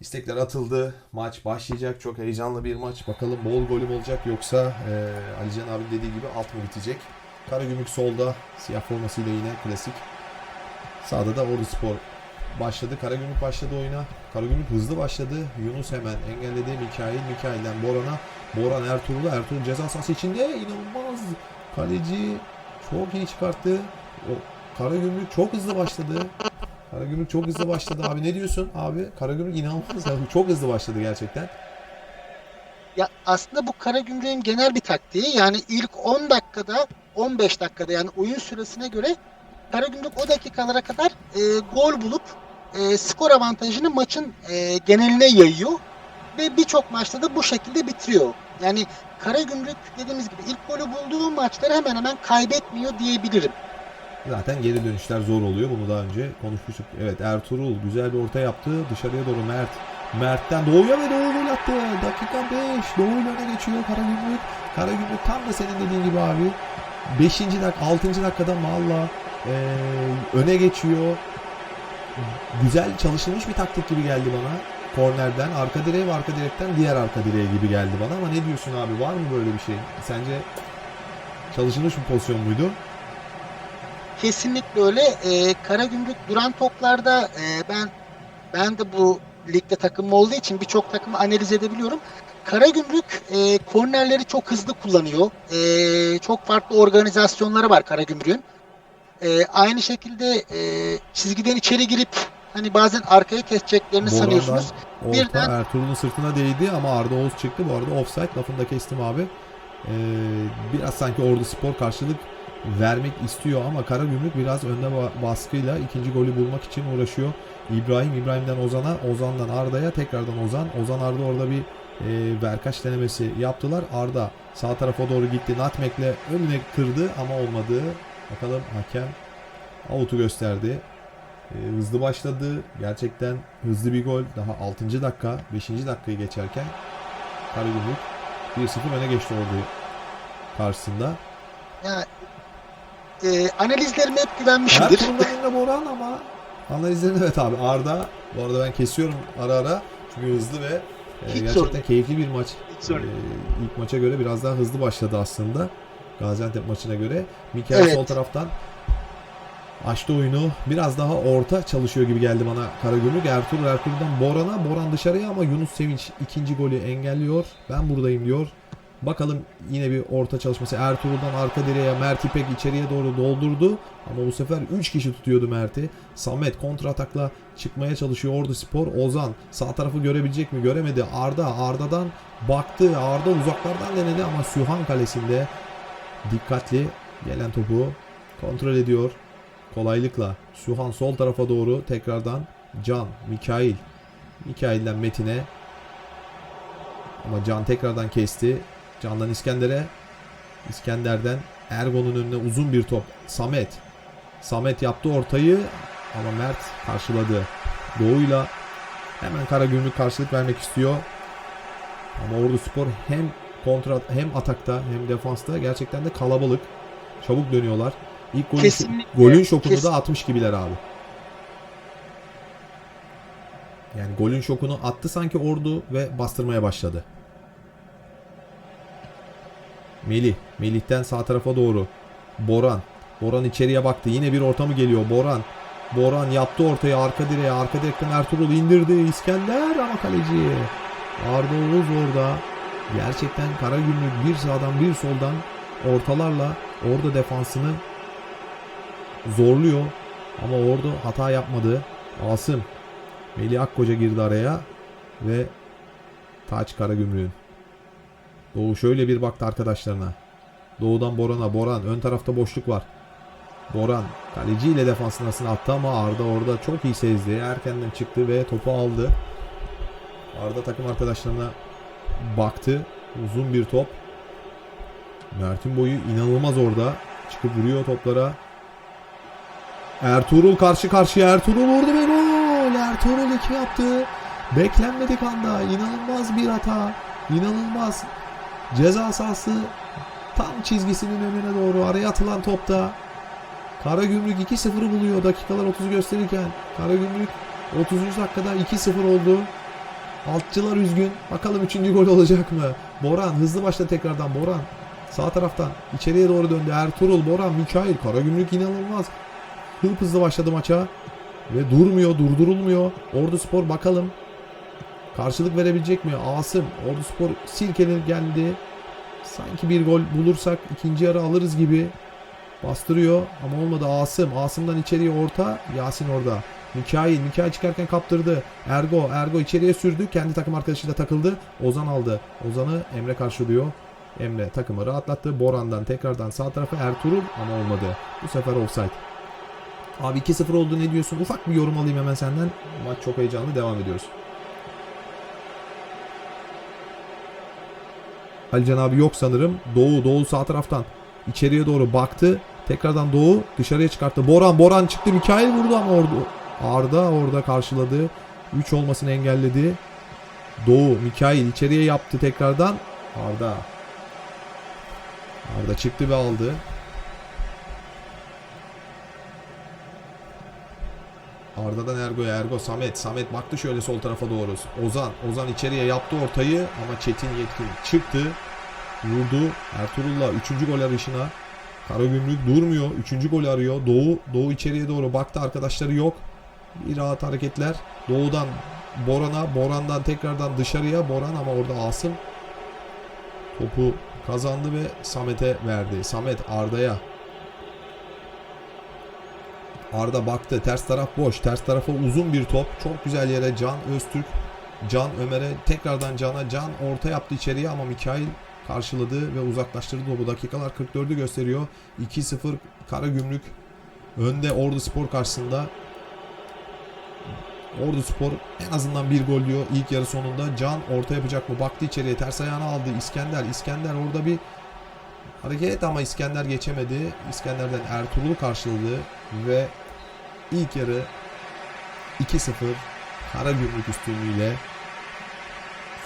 İstekler atıldı. Maç başlayacak. Çok heyecanlı bir maç. Bakalım bol golüm olacak yoksa e, Alican abi dediği gibi alt mı bitecek? Karagümrük solda. Siyah formasıyla yine klasik. Sağda da Ordu Spor başladı. Karagümrük başladı oyuna. Karagümrük hızlı başladı. Yunus hemen engelledi. Mikail. Mikail'den Boran'a. Boran Ertuğrul'a. Ertuğrul ceza sahası içinde. inanılmaz. Kaleci çok iyi çıkarttı. O Karagümrük çok hızlı başladı. Karagümrük çok hızlı başladı abi. Ne diyorsun abi? Karagümrük inanılmaz. ya. Çok hızlı başladı gerçekten. Ya aslında bu Karagümrük'ün genel bir taktiği. Yani ilk 10 dakikada 15 dakikada yani oyun süresine göre Karagümrük o dakikalara kadar e, gol bulup e, skor avantajını maçın e, geneline yayıyor ve birçok maçta da bu şekilde bitiriyor. Yani Karagümrük dediğimiz gibi ilk golü bulduğu maçları hemen hemen kaybetmiyor diyebilirim. Zaten geri dönüşler zor oluyor. Bunu daha önce konuşmuştuk. Evet Ertuğrul güzel bir orta yaptı. Dışarıya doğru Mert. Mert'ten Doğu'ya ve Doğu gol attı. Dakika 5. Doğu öne geçiyor Karagümrük. Karagümrük tam da senin dediğin gibi abi. 5. dakika 6. dakikada Malla eee, öne geçiyor. Güzel çalışılmış bir taktik gibi geldi bana. Kornerden arka direğe ve arka direkten diğer arka direğe gibi geldi bana ama ne diyorsun abi var mı böyle bir şey? Sence çalışılmış bir pozisyon muydu? Kesinlikle öyle. Ee, Karagümrük duran toplarda e, ben ben de bu ligde takım olduğu için birçok takımı analiz edebiliyorum. Karagümrük e, kornerleri çok hızlı kullanıyor. E, çok farklı organizasyonları var Karagümrük'ün. E, aynı şekilde e, çizgiden içeri girip hani bazen arkaya keseceklerini Boran'dan sanıyorsunuz. Orta Birden- Ertuğrul'un sırtına değdi ama Arda Oğuz çıktı. Bu arada offside lafını da kestim abi. Ee, biraz sanki Ordu Spor karşılık vermek istiyor ama Karagümrük biraz önde ba- baskıyla ikinci golü bulmak için uğraşıyor. İbrahim İbrahim'den Ozan'a, Ozan'dan Arda'ya tekrardan Ozan. Ozan Arda orada bir e, verkaç denemesi yaptılar. Arda sağ tarafa doğru gitti. Natmek'le önüne kırdı ama olmadı. Bakalım hakem out'u gösterdi. E, hızlı başladı. Gerçekten hızlı bir gol. Daha 6. dakika, 5. dakikayı geçerken Karagümrük 1-0 öne geçti ordu karşısında. Ya, e, analizlerime hep güvenmişimdir. Ertuğrul'un önünde Boran ama analizlerini evet abi Arda. Bu arada ben kesiyorum ara ara. Çünkü hızlı ve e, Hiç gerçekten sorun keyifli bir maç. E, ilk maça göre biraz daha hızlı başladı aslında. Gaziantep maçına göre. Mikael Evet. sol taraftan açtı oyunu. Biraz daha orta çalışıyor gibi geldi bana Karagümrük. Ertuğrul Ertuğrul'dan Boran'a. Boran dışarıya ama Yunus Sevinç ikinci golü engelliyor. Ben buradayım diyor. Bakalım yine bir orta çalışması. Ertuğrul'dan arka direğe Mert İpek içeriye doğru doldurdu. Ama bu sefer 3 kişi tutuyordu Mert'i. Samet kontratakla çıkmaya çalışıyor Ordu Spor. Ozan sağ tarafı görebilecek mi? Göremedi. Arda Arda'dan baktı. Arda uzaklardan denedi ama Sühan kalesinde dikkatli gelen topu kontrol ediyor. Kolaylıkla Sühan sol tarafa doğru tekrardan Can, Mikail. Mikail'den Metin'e ama Can tekrardan kesti. Can'dan İskender'e. İskender'den Ergon'un önüne uzun bir top. Samet. Samet yaptı ortayı ama Mert karşıladı. Doğu'yla hemen Karagümrük karşılık vermek istiyor. Ama Ordu Spor hem kontra hem atakta hem defansta gerçekten de kalabalık. Çabuk dönüyorlar. İlk golün, Kesinlikle. golün şokunu Kesin- da atmış gibiler abi. Yani golün şokunu attı sanki Ordu ve bastırmaya başladı. Melih. Melih'ten sağ tarafa doğru. Boran. Boran içeriye baktı. Yine bir ortamı geliyor. Boran. Boran yaptı ortaya arka direğe. Arka direkten Ertuğrul indirdi. İskender ama kaleci. Arda Oğuz orada. Gerçekten Karagümrük bir sağdan bir soldan ortalarla orada defansını zorluyor. Ama orada hata yapmadı. Asım. Melih Akkoca girdi araya. Ve Taç Karagümrük'ün. Doğu şöyle bir baktı arkadaşlarına. Doğudan Boran'a. Boran ön tarafta boşluk var. Boran kaleciyle defansın arasına attı ama Arda orada çok iyi sezdi. Erkenden çıktı ve topu aldı. Arda takım arkadaşlarına baktı. Uzun bir top. Mert'in boyu inanılmaz orada. Çıkıp vuruyor toplara. Ertuğrul karşı karşıya. Ertuğrul vurdu ve gol. Ertuğrul 2 yaptı. Beklenmedik anda. İnanılmaz bir hata. İnanılmaz. Ceza sahası tam çizgisinin önüne doğru araya atılan topta Karagümrük 2-0'ı buluyor dakikalar 30'u gösterirken. Karagümrük 30. dakikada 2-0 oldu. Altçılar üzgün. Bakalım 3. gol olacak mı? Boran hızlı başla tekrardan Boran. Sağ taraftan içeriye doğru döndü. Ertuğrul, Boran, Mikail. Karagümrük inanılmaz. Hıp hızlı başladı maça. Ve durmuyor, durdurulmuyor. Ordu Spor bakalım. Karşılık verebilecek mi? Asım. Ordu Spor silkelenip geldi. Sanki bir gol bulursak ikinci yarı alırız gibi. Bastırıyor ama olmadı Asım. Asım'dan içeriye orta. Yasin orada. Mikail. Mikail çıkarken kaptırdı. Ergo. Ergo içeriye sürdü. Kendi takım arkadaşıyla takıldı. Ozan aldı. Ozan'ı Emre karşılıyor. Emre takımı rahatlattı. Boran'dan tekrardan sağ tarafa Ertuğrul ama olmadı. Bu sefer offside. Abi 2-0 oldu ne diyorsun? Ufak bir yorum alayım hemen senden. Maç çok heyecanlı devam ediyoruz. Alican abi yok sanırım. Doğu, Doğu sağ taraftan içeriye doğru baktı. Tekrardan Doğu dışarıya çıkarttı. Boran, Boran çıktı. Mikail vurdu ama orada Arda orada karşıladı. 3 olmasını engelledi. Doğu, Mikail içeriye yaptı tekrardan. Arda. Arda çıktı ve aldı. Arda'dan Ergo'ya Ergo Samet Samet baktı şöyle sol tarafa doğru. Ozan Ozan içeriye yaptı ortayı ama Çetin Yetkin. Çıktı vurdu. Ertuğrul'la 3. gol arayışına. Karagümrük durmuyor 3. gol arıyor. Doğu Doğu içeriye doğru baktı arkadaşları yok. Bir rahat hareketler. Doğu'dan Boran'a Boran'dan tekrardan dışarıya. Boran ama orada Asım. Topu kazandı ve Samet'e verdi. Samet Arda'ya Arda baktı. Ters taraf boş. Ters tarafa uzun bir top. Çok güzel yere Can Öztürk. Can Ömer'e tekrardan Can'a. Can orta yaptı içeriye ama Mikail karşıladı ve uzaklaştırdı topu. Dakikalar 44'ü gösteriyor. 2-0 Karagümrük önde Ordu Spor karşısında. Ordu Spor en azından bir gol diyor ilk yarı sonunda. Can orta yapacak mı? Baktı içeriye ters ayağını aldı. İskender. İskender orada bir hareket ama İskender geçemedi. İskender'den Ertuğrul karşıladı ve ilk yarı 2-0 Karagümrük üstünlüğüyle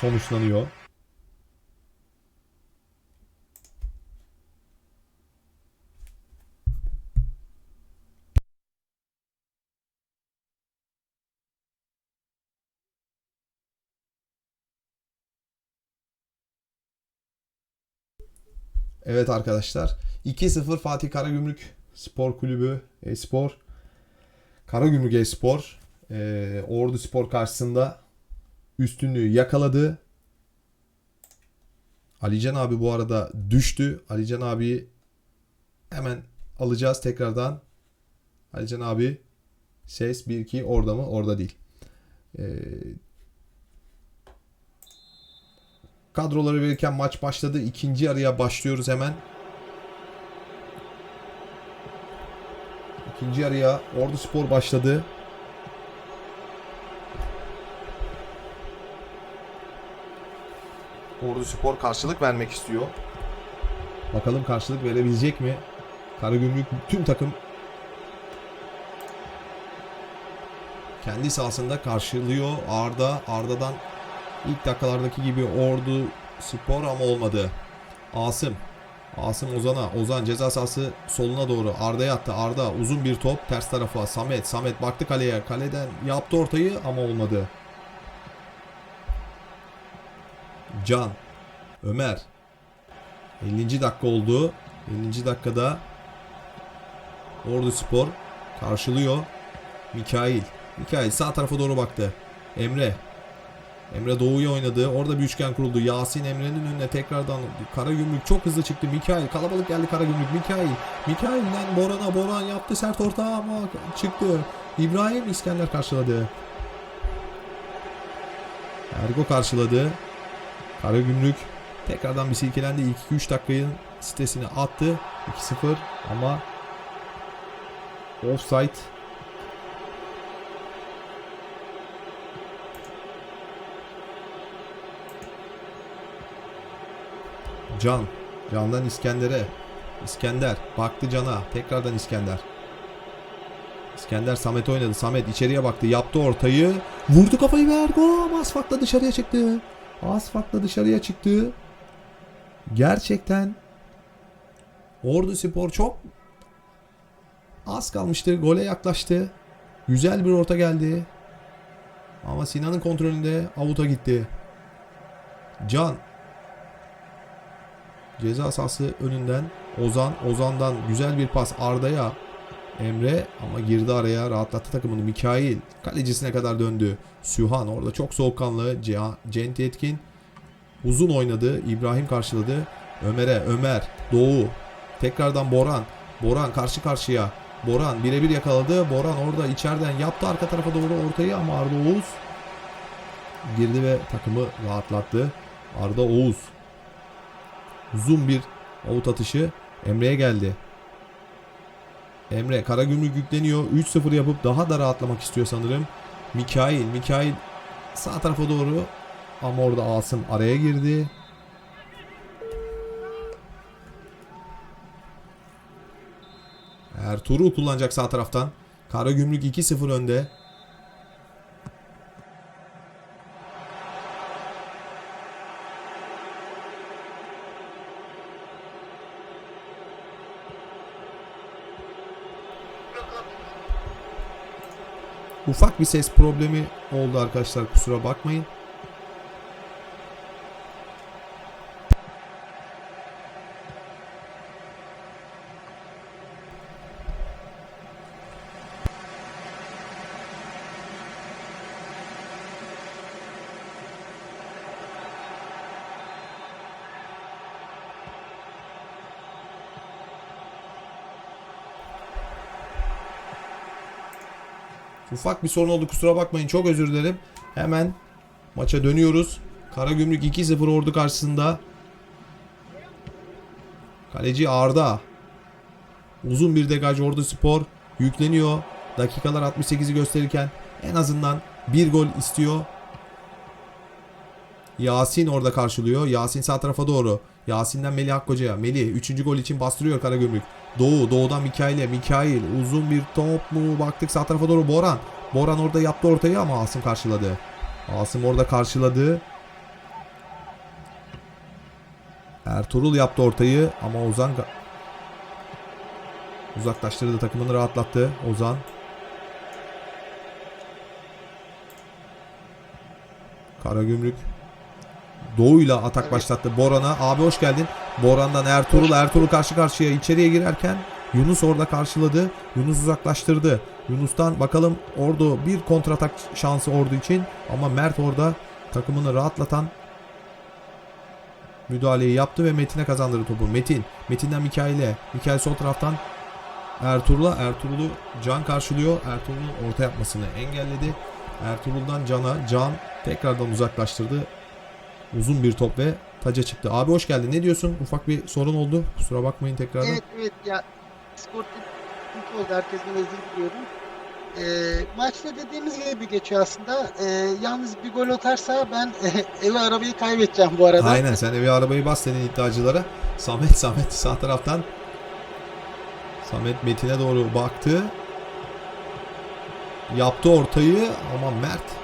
sonuçlanıyor. Evet arkadaşlar 2-0 Fatih Karagümrük Spor Kulübü Espor Karagümrük Espor e, Ordu Spor karşısında üstünlüğü yakaladı. Alican abi bu arada düştü. Alican abi hemen alacağız tekrardan. Alican abi ses 1-2 orada mı? Orada değil. E, kadroları verirken maç başladı. İkinci yarıya başlıyoruz hemen. İkinci yarıya Ordu Spor başladı. Ordu Spor karşılık vermek istiyor. Bakalım karşılık verebilecek mi? Karagümrük tüm takım kendi sahasında karşılıyor. Arda, Arda'dan ilk dakikalardaki gibi Ordu Spor ama olmadı. Asım, Asım Ozan'a. Ozan ceza sahası soluna doğru. Arda'ya attı. Arda uzun bir top ters tarafa. Samet. Samet baktı kaleye. Kaleden yaptı ortayı ama olmadı. Can. Ömer. 50. dakika oldu. 50. dakikada Ordu Spor karşılıyor. Mikail. Mikail sağ tarafa doğru baktı. Emre. Emre Doğu'ya oynadı. Orada bir üçgen kuruldu. Yasin Emre'nin önüne tekrardan Karagümrük çok hızlı çıktı. Mikail kalabalık geldi Karagümrük. Mikail. Mikail'den Boran'a Boran yaptı sert orta ama çıktı. İbrahim İskender karşıladı. Ergo karşıladı. Karagümrük tekrardan bir silkelendi. İlk 2-3 dakikayı sitesine attı. 2-0 ama offside Can. Can'dan İskender'e. İskender. Baktı Can'a. Tekrardan İskender. İskender Samet oynadı. Samet içeriye baktı. Yaptı ortayı. Vurdu kafayı ve Ergo ama az farkla dışarıya çıktı. Az farkla dışarıya çıktı. Gerçekten Ordu Spor çok az kalmıştı. Gole yaklaştı. Güzel bir orta geldi. Ama Sinan'ın kontrolünde avuta gitti. Can. Ceza sahası önünden Ozan. Ozan'dan güzel bir pas Arda'ya. Emre ama girdi araya rahatlattı takımını. Mikail kalecisine kadar döndü. Sühan orada çok soğukkanlı. Ce- Cenk Yetkin uzun oynadı. İbrahim karşıladı. Ömer'e Ömer Doğu tekrardan Boran. Boran karşı karşıya. Boran birebir yakaladı. Boran orada içeriden yaptı arka tarafa doğru ortayı ama Arda Oğuz girdi ve takımı rahatlattı. Arda Oğuz uzun bir avut atışı Emre'ye geldi. Emre Karagümrük yükleniyor. 3-0 yapıp daha da rahatlamak istiyor sanırım. Mikail, Mikail sağ tarafa doğru ama orada Asım araya girdi. Ertuğrul kullanacak sağ taraftan. Karagümrük 2-0 önde. Ufak bir ses problemi oldu arkadaşlar kusura bakmayın. Ufak bir sorun oldu kusura bakmayın çok özür dilerim. Hemen maça dönüyoruz. Karagümrük 2-0 ordu karşısında. Kaleci Arda. Uzun bir degaj Ordu Spor yükleniyor. Dakikalar 68'i gösterirken en azından bir gol istiyor. Yasin orada karşılıyor. Yasin sağ tarafa doğru. Yasin'den Melih Akkoca'ya. Melih 3. gol için bastırıyor Karagümrük. Doğu. Doğu'dan Mikail'e. Mikail uzun bir top mu? Baktık sağ tarafa doğru Boran. Boran orada yaptı ortayı ama Asım karşıladı. Asım orada karşıladı. Ertuğrul yaptı ortayı ama Ozan uzaklaştırdı takımını rahatlattı Ozan. Karagümrük Doğu'yla atak başlattı Boran'a. Abi hoş geldin. Boran'dan Ertuğrul. Ertuğrul karşı karşıya içeriye girerken Yunus orada karşıladı. Yunus uzaklaştırdı. Yunus'tan bakalım Ordu bir kontratak şansı Ordu için. Ama Mert orada takımını rahatlatan müdahaleyi yaptı ve Metin'e kazandırdı topu. Metin. Metin'den Mikail'e. Mikail sol taraftan Ertuğrul'a. Ertuğrul'u Can karşılıyor. Ertuğrul'un orta yapmasını engelledi. Ertuğrul'dan Can'a. Can tekrardan uzaklaştırdı. Uzun bir top ve taca çıktı. Abi hoş geldin. Ne diyorsun? Ufak bir sorun oldu. Kusura bakmayın tekrardan. Evet evet ya sıkıntı oldu. Herkesten özür diliyorum. Ee, maçta dediğimiz gibi geçiyor aslında. Ee, yalnız bir gol atarsa ben evi arabayı kaybedeceğim bu arada. Aynen sen evi arabayı bas senin iddiacılara. Samet Samet sağ taraftan. Samet Metin'e doğru baktı. Yaptı ortayı ama Mert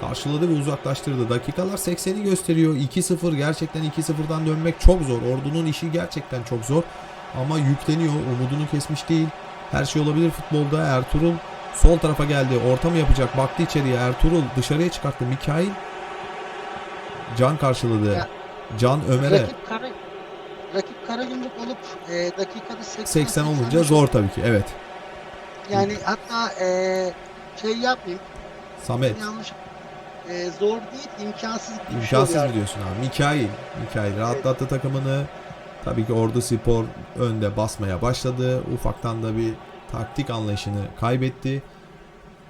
karşıladı ve uzaklaştırdı. Dakikalar 80'i gösteriyor. 2-0 gerçekten 2-0'dan dönmek çok zor. Ordu'nun işi gerçekten çok zor. Ama yükleniyor. Umudunu kesmiş değil. Her şey olabilir futbolda. Ertuğrul sol tarafa geldi. Orta mı yapacak? Baktı içeriye. Ertuğrul dışarıya çıkarttı. Mikail Can karşıladı. Ya, Can Ömer'e. Rakip kara rakip Karagümrük olup e, dakikada 80, 80 olunca 85 zor tabii ki. Evet. Yani hatta e, şey yapmayayım Samet. yanlış e, zor değil imkansız şey İmkansız mı diyorsun abi? Mikail. Mikail rahatlattı takımını. Tabii ki Ordu Spor önde basmaya başladı. Ufaktan da bir taktik anlayışını kaybetti.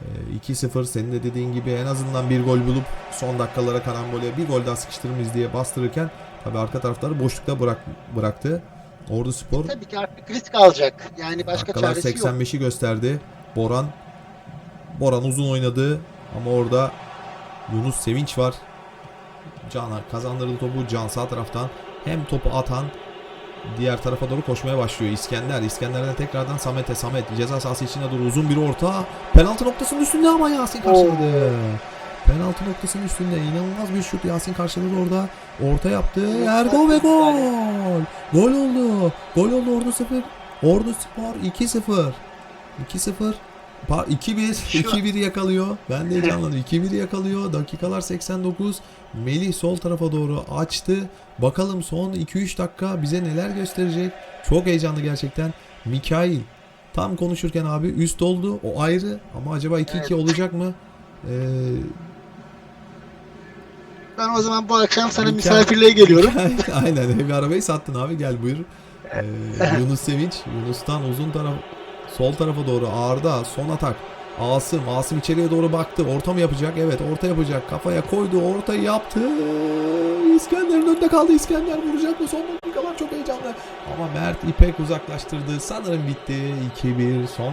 Ee, 2-0 senin de dediğin gibi en azından bir gol bulup son dakikalara karambole bir gol daha sıkıştırır mıyız diye bastırırken tabii arka taraftarı boşlukta bırak, bıraktı. Ordu Spor Tabii ki artık risk alacak. Yani başka Dakikalar çaresi yok. 85'i gösterdi. Boran Boran uzun oynadı ama orada Yunus Sevinç var. Can'a kazandırdı topu. Can sağ taraftan hem topu atan diğer tarafa doğru koşmaya başlıyor. İskender. İskender'den tekrardan Samet'e. Samet ceza sahası içine doğru uzun bir orta. Penaltı noktasının üstünde ama Yasin karşıladı. Penaltı noktasının üstünde inanılmaz bir şut Yasin karşıladı orada. Orta yaptı. Erdo ve gol. Gol oldu. Gol oldu Ordu 0. Ordu Spor 2-0. 2-0. Pa- 2-1 Şu- 2-1 yakalıyor. Ben de heyecanlandım. 2-1 yakalıyor. Dakikalar 89. Melih sol tarafa doğru açtı. Bakalım son 2-3 dakika bize neler gösterecek. Çok heyecanlı gerçekten. Mikail tam konuşurken abi üst oldu. O ayrı ama acaba 2-2 Evet. olacak mı? Ee, Ben o zaman bu akşam sana misafirliğe geliyorum. Mikail- Aynen bir arabayı sattın abi gel buyur. Ee, Yunus Sevinç. Yunus'tan uzun taraf sol tarafa doğru Arda son atak. Asım. Asım içeriye doğru baktı. Orta mı yapacak? Evet orta yapacak. Kafaya koydu. Ortayı yaptı. İskender'in önünde kaldı. İskender vuracak mı? Son dakikalar çok heyecanlı. Ama Mert İpek uzaklaştırdı. Sanırım bitti. 2-1 son